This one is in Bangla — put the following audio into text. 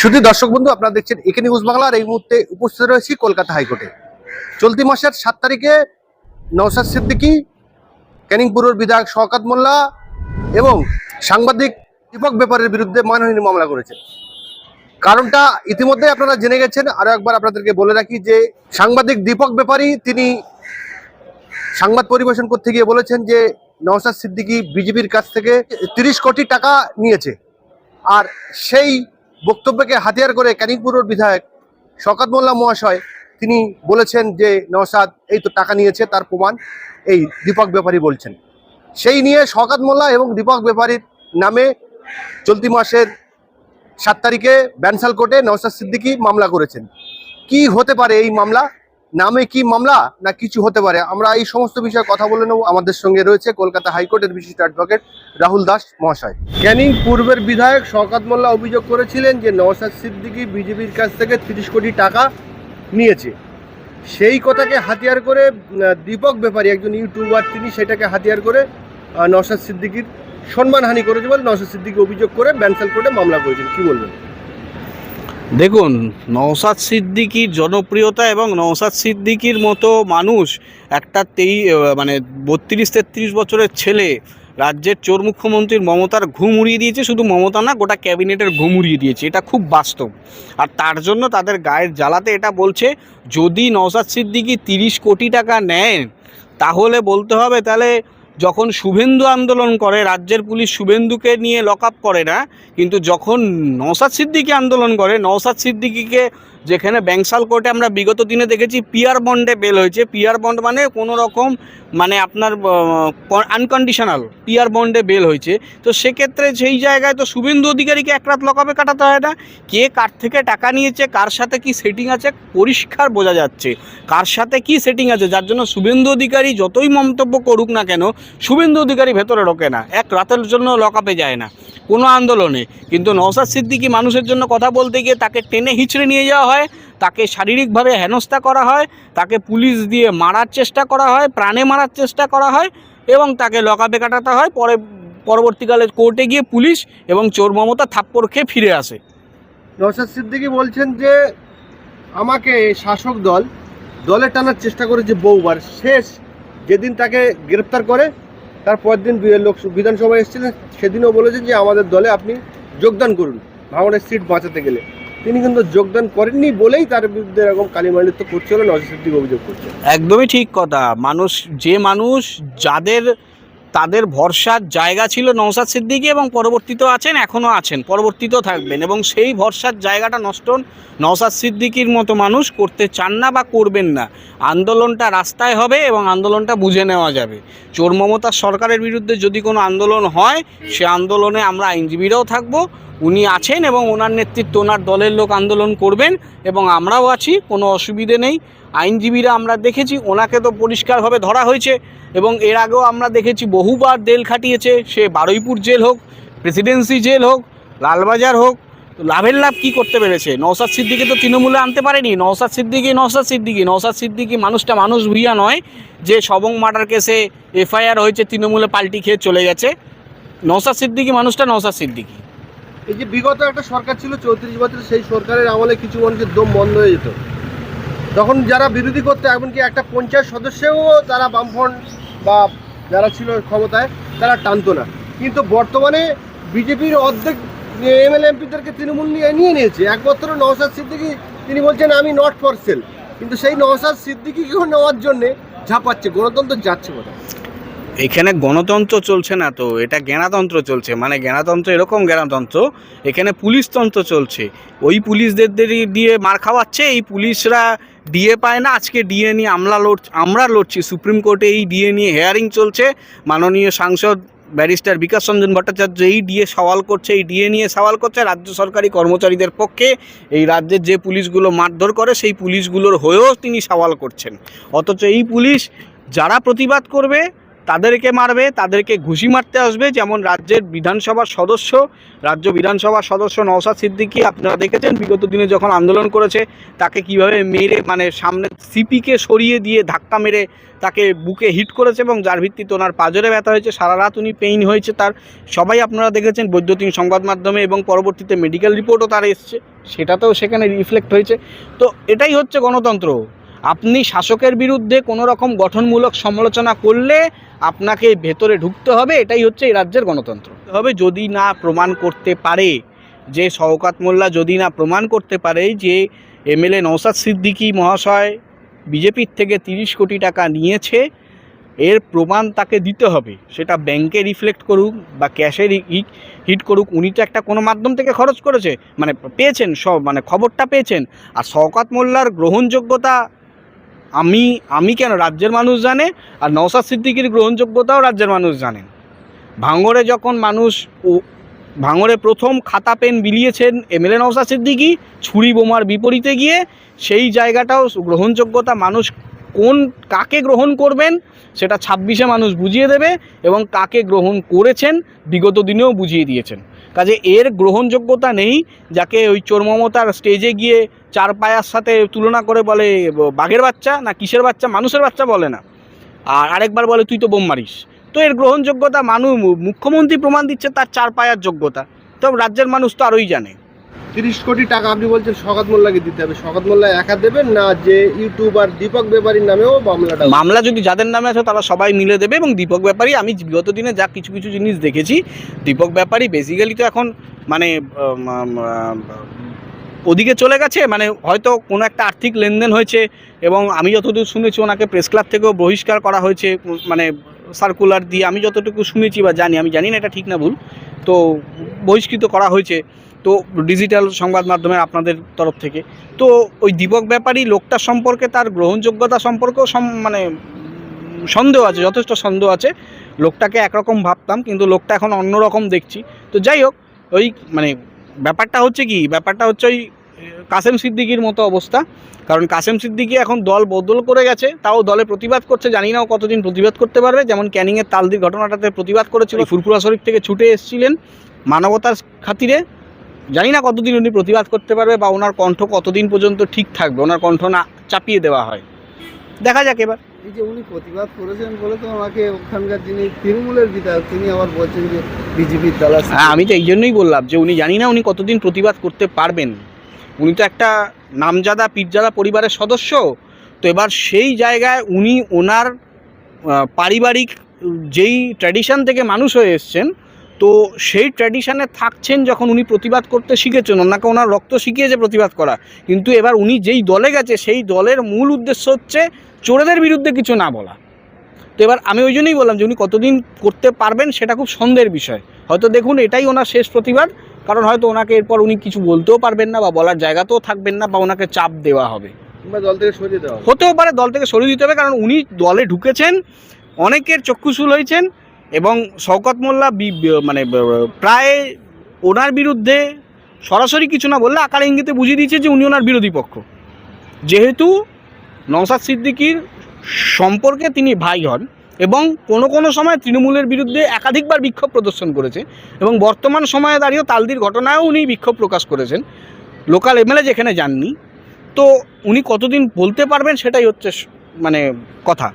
শুধু দর্শক বন্ধু, আপনারা দেখছেন একে নিউজ বাংলার এই মুহূর্তে উপস্থিত রয়েছি কলকাতা হাইকোর্টে। চলতি মাসের সাত তারিখে নওশাদ সিদ্দিকী, ক্যানিং পুরের বিধায়ক শওকাত মোল্লা এবং সাংবাদিক দীপক ব্যাপারের বিরুদ্ধে মানহানির মামলা করেছে কারণটা ইতিমধ্যে আপনারা জেনে গেছেন আরও একবার আপনাদেরকে বলে রাখি যে সাংবাদিক দীপক ব্যাপারী তিনি সংবাদ পরিবেশন করতে গিয়ে বলেছেন যে নওশাদ সিদ্দিকী বিজেপির কাছ থেকে তিরিশ কোটি টাকা নিয়েছে। আর সেই বক্তব্যকে হাতিয়ার করে ক্যানিংপুরের বিধায়ক শকাত মোল্লা মহাশয়, তিনি বলেছেন যে, নওশাদ, এই তো টাকা নিয়েছে, তার প্রমাণ, এই দীপক ব্যাপারী বলছেন। সেই নিয়ে শকাত মোল্লা এবং দীপক ব্যাপারীর নামে চলতি মাসের সাত তারিখে ব্যানসাল কোর্টে নওসাদ সিদ্দিকি মামলা করেছেন। কি হতে পারে এই মামলা? নামে কি মামলা না কিছু হতে পারে? আমরা এই সমস্ত বিষয়ে কথা বলে নেব। আমাদের সঙ্গে রয়েছে কলকাতা হাইকোর্টের বিশিষ্ট অ্যাডভোকেট রাহুল দাস মহাশয়। ক্যানিং পূর্বের বিধায়ক শওকাত মোল্লা অভিযোগ করেছিলেন যে নওশাদ সিদ্দিকী বিজেপির কাছ থেকে তিরিশ কোটি টাকা নিয়েছে। সেই কথাকে হাতিয়ার করে দীপক ব্যাপারী একজন ইউটিউবার, তিনি সেটাকে হাতিয়ার করে নওশাদ সিদ্দিকীর সম্মানহানি করেছে বলে নওশাদ সিদ্দিকি অভিযোগ করে ব্যানসাল কোর্টে মামলা করেছেন। কি বলবেন? দেখুন নওসাদ সিদ্দিকির জনপ্রিয়তা এবং নওসাদ সিদ্দিকির মতো মানুষ একটা তেই মানে বত্রিশ তেত্রিশ বছরের ছেলে রাজ্যের চোর মুখ্যমন্ত্রীর মমতার ঘুম উড়িয়ে দিয়েছে, শুধু মমতা না, গোটা ক্যাবিনেটের ঘুম উড়িয়ে দিয়েছে। এটা খুব বাস্তব। আর তার জন্য তাদের গায়ের জ্বালাতে এটা বলছে, যদি নওসাদ সিদ্দিকি তিরিশ কোটি টাকা নেন তাহলে বলতে হবে তাহলে যখন শুভেন্দু আন্দোলন করে, রাজ্যের পুলিশ শুভেন্দুকে নিয়ে লক করে না, কিন্তু যখন নওসাদ সিদ্দিকি আন্দোলন করে নওসাদ সিদ্দিকিকে যেখানে ব্যাংসাল কোর্টে আমরা বিগত দিনে দেখেছি পিয়ার বন্ডে বেল হয়েছে। পিয়ার বন্ড মানে কোনো রকম মানে আপনার আনকন্ডিশনাল পিয়ার বন্ডে বেল হয়েছে। তো সেক্ষেত্রে সেই জায়গায় তো শুভেন্দু অধিকারীকে এক রাত লকআপে কাটাতে হয় না। কে কার থেকে টাকা নিয়েছে, কার সাথে কি সেটিং আছে পরিষ্কার বোঝা যাচ্ছে। কার সাথে কি সেটিং আছে, যার জন্য শুভেন্দু অধিকারী যতই মন্তব্য করুক না কেন, শুভেন্দু অধিকারী ভেতরে ঢোকে না। এক রাতের জন্য লকআপে যায় না। কোনো আন্দোলনে। কিন্তু নওসাদ সিদ্দিকি মানুষের জন্য কথা বলতে গিয়ে তাকে টেনে হিচড়ে নিয়ে যাওয়া হয়, তাকে শারীরিকভাবে হেনস্থা করা হয়, তাকে পুলিশ দিয়ে মারার চেষ্টা করা হয়, প্রাণে মারার চেষ্টা করা হয় এবং তাকে লকআপে কাটাতে হয়। পরে পরবর্তীকালে কোর্টে গিয়ে পুলিশ এবং চোর মমতা থাপ্পড় খেয়ে ফিরে আসে। নওসাদ সিদ্দিকী বলছেন যে, আমাকে শাসক দল, দলে টানার চেষ্টা করেছে বহুবার শেষ যেদিন তাকে গ্রেপ্তার করে তার পরের দিন লোক বিধানসভায় এসেছিলেন, সেদিনও বলেছেন যে আমাদের দলে আপনি যোগদান করুন, ভাঙনের সিট বাঁচাতে গেলে। তিনি কিন্তু যোগদান করেননি বলেই তার বিরুদ্ধে এরকম কালিমালিত্য করছে বলে নজর অভিযোগ করছে একদমই ঠিক কথা। মানুষ, যে মানুষ যাদের তাদের ভরসার জায়গা ছিল নৌসাদ সিদ্দিকি এবং পরবর্তীতেও আছেন, এখনও আছেন, পরবর্তীতেও থাকবেন এবং সেই ভরসার জায়গাটা নষ্ট নৌসাদ সিদ্দিকির মতো মানুষ করতে চান না বা করবেন না। আন্দোলনটা রাস্তায় হবে এবং আন্দোলনটা বুঝে নেওয়া যাবে। চোর মমতার সরকারের বিরুদ্ধে যদি কোনো আন্দোলন হয়, সে আন্দোলনে আমরা আইনজীবীরাও থাকব উনি আছেন এবং ওনার নেতৃত্ব ওনার দলের লোক আন্দোলন করবেন এবং আমরাও আছি, কোনো অসুবিধে নেই। আইনজীবীরা আমরা দেখেছি, ওনাকে তো পরিষ্কারভাবে ধরা হয়েছে এবং এর আগেও আমরা দেখেছি, বহুবার জেল খাটিয়েছে, সে বারুইপুর জেল হোক, প্রেসিডেন্সি জেল হোক, লালবাজার হোক, লাভের লাভ কি করতে পেরেছে? নওসাদ সিদ্দিকি তো তৃণমূলে আনতে পারেনি। নওসাদ সিদ্দিকি নওসাদ সিদ্দিকি নওসাদ সিদ্দিকি মানুষটা মানুষ ভুইয়া নয় যে সবং মার্ডার কেসে এফআইআর হয়েছে, তৃণমূলে পাল্টি খেয়ে চলে গেছে। নওসাদ সিদ্দিকি মানুষটা নওসাদ সিদ্দিকি। এই যে বিগত একটা সরকার ছিল, চৌত্রিশ বছর সেই সরকারের আমলে কিছু মানুষের দম বন্ধ হয়ে যেত। তখন যারা বিরোধী করতো, এমনকি একটা পঞ্চায়েত সদস্যও তারা বামফ্রন্ট বা যারা ছিল ক্ষমতায়, তারা টানতো না। কিন্তু বর্তমানে বিজেপির অর্ধেক এমএলএ এমপিদেরকে তৃণমূল নিয়ে নিয়ে নিয়েছে। একমাত্র নওশাদ সিদ্দিকি, তিনি বলছেন, আমি নট ফর সেল কিন্তু সেই নওশাদ সিদ্দিকিকেও নেওয়ার জন্যে ঝাঁপাচ্ছে, গণতন্ত্র যাচ্ছে কোথায়? এখানে গণতন্ত্র চলছে না তো, এটা জ্ঞানাতন্ত্র চলছে। মানে জ্ঞানাতন্ত্র এরকম জ্ঞানাতন্ত্র, এখানে পুলিশতন্ত্র চলছে। ওই পুলিশদের দিয়ে- মার খাওয়াচ্ছে, এই পুলিশরা ডিএ পায় না, আজকে ডিএ নিয়ে আমরা লড় আমরা লড়ছি। সুপ্রিম কোর্টে এই ডিএ নিয়ে হেয়ারিং চলছে। মাননীয় সাংসদ ব্যারিস্টার বিকাশ রঞ্জন ভট্টাচার্য এই ডিএ সওয়াল করছে, এই ডিএ নিয়ে সওয়াল করছে। রাজ্য সরকারি কর্মচারীদের পক্ষে এই রাজ্যের যে পুলিশগুলো মারধর করে, সেই পুলিশগুলোর হয়েও তিনি সওয়াল করছেন। অথচ এই পুলিশ যারা প্রতিবাদ করবে তাদেরকে মারবে, তাদেরকে ঘুষি মারতে আসবে, যেমন রাজ্যের বিধানসভার সদস্য, রাজ্য বিধানসভার সদস্য নওশাদ সিদ্দিকী, আপনারা দেখেছেন বিগত দিনে যখন আন্দোলন করেছে, তাকে কীভাবে মেরে মানে সামনে সিপিকে সরিয়ে দিয়ে ধাক্কা মেরে তাকে বুকে হিট করেছে এবং যার ভিত্তিতে ওনার পাজরে ব্যথা হয়েছে, সারা রাত উনি পেইন হয়েছে তার। সবাই আপনারা দেখেছেন বৈদ্যুতিন সংবাদ মাধ্যমে এবং পরবর্তীতে মেডিকেল রিপোর্টও তার এসছে, সেটাতেও সেখানে রিফ্লেক্ট হয়েছে। তো এটাই হচ্ছে গণতন্ত্র। আপনি শাসকের বিরুদ্ধে কোনো রকম গঠনমূলক সমালোচনা করলে আপনাকে ভেতরে ঢুকতে হবে, এটাই হচ্ছে এই রাজ্যের গণতন্ত্র। হবে যদি না প্রমাণ করতে পারে, যে শওকাত মোল্লা যদি না প্রমাণ করতে পারে যে এমএলএ নৌসাদ সিদ্দিকী মহাশয় বিজেপির থেকে তিরিশ কোটি টাকা নিয়েছে, এর প্রমাণ তাকে দিতে হবে। সেটা ব্যাংকে রিফ্লেক্ট করুক বা ক্যাশে হিট করুক, উনি তো একটা কোনো মাধ্যম থেকে খরচ করেছে মানে পেয়েছেন সব মানে খবরটা পেয়েছেন। আর শওকাত মোল্লার গ্রহণযোগ্যতা আমি আমি কেন? রাজ্যের মানুষ জানে আর নওসাদ সিদ্দিকির গ্রহণযোগ্যতাও রাজ্যের মানুষ জানেন। ভাঙড়ে যখন মানুষ ও, ভাঙড়ে প্রথম খাতা পেন বিলিয়েছেন এমএলএ নওসাদ সিদ্দিকি, ছুরি বোমার বিপরীতে গিয়ে সেই জায়গাটাও গ্রহণযোগ্যতা মানুষ কোন, কাকে গ্রহণ করবেন সেটা ছাব্বিশে মানুষ বুঝিয়ে দেবে এবং কাকে গ্রহণ করেছেন বিগত দিনেও বুঝিয়ে দিয়েছেন। কাজে এর গ্রহণযোগ্যতা নেই, যাকে ওই চোর মমতার স্টেজে গিয়ে চার পায়ার সাথে তুলনা করে বলে বাঘের বাচ্চা না কিসের বাচ্চা, মানুষের বাচ্চা বলে না। আর আরেকবার বলে, তুই তো বোম মারিস। তো এর গ্রহণযোগ্যতা মানুষ মুখ্যমন্ত্রী প্রমাণ দিচ্ছে তার চার পায়ার যোগ্যতা। তো রাজ্যের মানুষ তো আরোই জানে। তিরিশ কোটি টাকা আপনি বলছেন শওকত মোল্লাকে দিতে হবে। শওকত মোল্লা একা দেবেন না যে ইউটিউবার দীপক ব্যাপারীর নামেও মামলাটা মামলা যদি যাদের নামে আছে তারা সবাই মিলে দেবে এবং দীপক ব্যাপারী, আমি বিগত দিনে যা কিছু কিছু জিনিস দেখেছি, দীপক ব্যাপারী বেসিক্যালি তো এখন মানে ওদিকে চলে গেছে মানে হয়তো কোনো একটা আর্থিক লেনদেন হয়েছে এবং আমি যতদূর শুনেছি ওনাকে প্রেস ক্লাব থেকেও বহিষ্কার করা হয়েছে মানে সার্কুলার দিয়ে আমি যতটুকু শুনেছি বা জানি, আমি জানি না এটা ঠিক না ভুল, তো বহিষ্কৃত করা হয়েছে। তো ডিজিটাল সংবাদ মাধ্যমে আপনাদের তরফ থেকে। তো ওই দীপক ব্যাপারী লোকটা সম্পর্কে তার গ্রহণযোগ্যতা সম্পর্কেও সম- মানে সন্দেহ আছে, যথেষ্ট সন্দেহ আছে। লোকটাকে একরকম ভাবতাম, কিন্তু লোকটা এখন অন্যরকম দেখছি। তো যাই হোক, ওই মানে ব্যাপারটা হচ্ছে কি, ব্যাপারটা হচ্ছে ওই কাসেম সিদ্দিকির মতো অবস্থা। কারণ কাসেম সিদ্দিকি এখন দল বদল করে গেছে, তাও দলে প্রতিবাদ করছে, জানি না ও কতদিন প্রতিবাদ করতে পারবে। যেমন ক্যানিংয়ের তালদির ঘটনাটাতে প্রতিবাদ করেছিল, ফুরফুরা শরীফ থেকে ছুটে এসেছিলেন মানবতার খাতিরে। জানি না কতদিন উনি প্রতিবাদ করতে পারবে বা ওনার কণ্ঠ কতদিন পর্যন্ত ঠিক থাকবে ওনার কণ্ঠ না চাপিয়ে দেওয়া হয়। দেখা যাক এবার। এই যে উনি প্রতিবাদ করেছেন বলে তো আমাকে ওখানকার যিনি তৃণমূলের বিধায়ক তিনি আবার বলছেন যে বিজেপির দল আছে। হ্যাঁ আমি তো এই জন্যই বললাম যে উনি জানি না উনি কতদিন প্রতিবাদ করতে পারবেন। উনি তো একটা নামজাদা পীরজাদা পরিবারের সদস্য। তো এবার সেই জায়গায় উনি ওনার পারিবারিক যেই ট্র্যাডিশন থেকে মানুষ হয়ে এসছেন তো সেই ট্র্যাডিশনে থাকছেন যখন উনি প্রতিবাদ করতে শিখেছেন ওনাকে ওনার রক্ত শিখিয়েছে প্রতিবাদ করা। কিন্তু এবার উনি যেই দলে গেছে সেই দলের মূল উদ্দেশ্য হচ্ছে চোরেদের বিরুদ্ধে কিছু না বলা। তো এবার আমি ওই জন্যই বললাম যে উনি কতদিন করতে পারবেন সেটা খুব সন্দেহের বিষয়। হয়তো দেখুন এটাই ওনার শেষ প্রতিবাদ কারণ হয়তো ওনাকে এরপর উনি কিছু বলতেও পারবেন না বা বলার জায়গাতেও থাকবেন না বা ওনাকে চাপ দেওয়া হবে। দল থেকে সরিয়ে দেওয়া হবে। হতেও পারে দল থেকে সরিয়ে দিতে হবে কারণ উনি দলে ঢুকেছেন অনেকের চক্ষুশূল হয়েছেন এবং শওকত মোল্লা মানে প্রায় ওনার বিরুদ্ধে সরাসরি কিছু না বললে আকার ইঙ্গিতে বুঝিয়ে দিয়েছে যে উনি ওনার বিরোধী পক্ষ। যেহেতু নওসাদ সিদ্দিকির সম্পর্কে তিনি ভাই হন এবং কোনো কোনো সময় তৃণমূলের বিরুদ্ধে একাধিকবার বিক্ষোভ প্রদর্শন করেছে এবং বর্তমান সময়ে দাঁড়িয়েও তালদির ঘটনায়ও উনি বিক্ষোভ প্রকাশ করেছেন, লোকাল এমএলএ যেখানে যাননি। তো উনি কতদিন বলতে পারবেন সেটাই হচ্ছে মানে কথা।